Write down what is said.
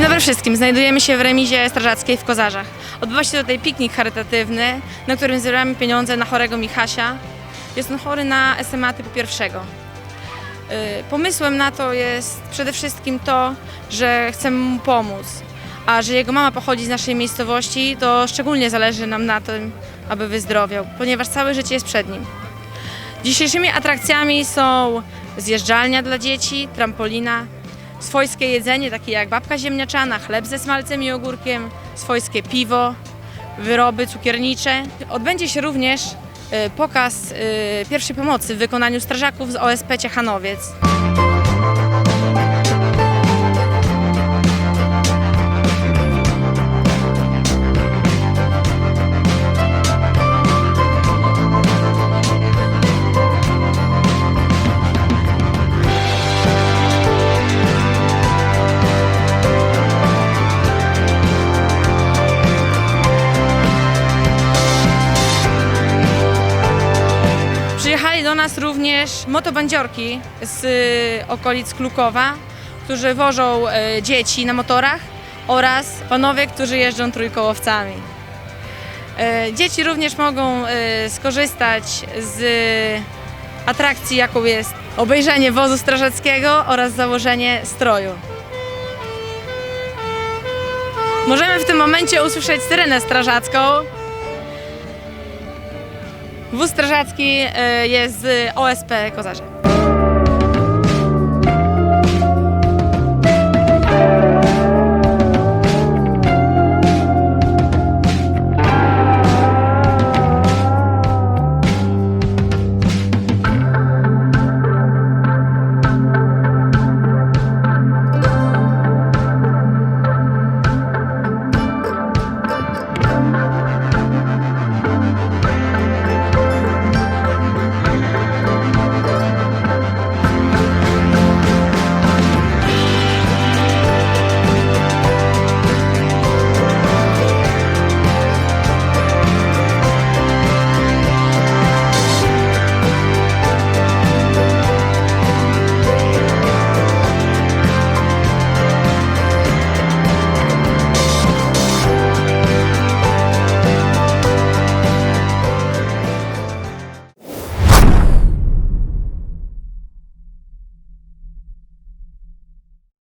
Dzień dobry wszystkim. Znajdujemy się w remizie strażackiej w Kozarzach. Odbywa się tutaj piknik charytatywny, na którym zbieramy pieniądze na chorego Michasia. Jest on chory na SMA typu pierwszego. Y, Pomysłem na to jest przede wszystkim to, że chcemy mu pomóc, a że jego mama pochodzi z naszej miejscowości, to szczególnie zależy nam na tym, aby wyzdrowiał, ponieważ całe życie jest przed nim. Dzisiejszymi atrakcjami są zjeżdżalnia dla dzieci, trampolina, swojskie jedzenie, takie jak babka ziemniaczana, chleb ze smalcem i ogórkiem, swojskie piwo, wyroby cukiernicze. Odbędzie się również y, pokaz y, pierwszej pomocy w wykonaniu strażaków z OSP Ciechanowiec. Do nas również motobandziorki z y, okolic Klukowa, którzy wożą y, dzieci na motorach oraz panowie, którzy jeżdżą trójkołowcami. Y, Dzieci również mogą y, skorzystać z atrakcji, jaką jest obejrzenie wozu strażackiego oraz założenie stroju. Możemy w tym momencie usłyszeć syrenę strażacką, Wóz strażacki y, jest z OSP Kozarze.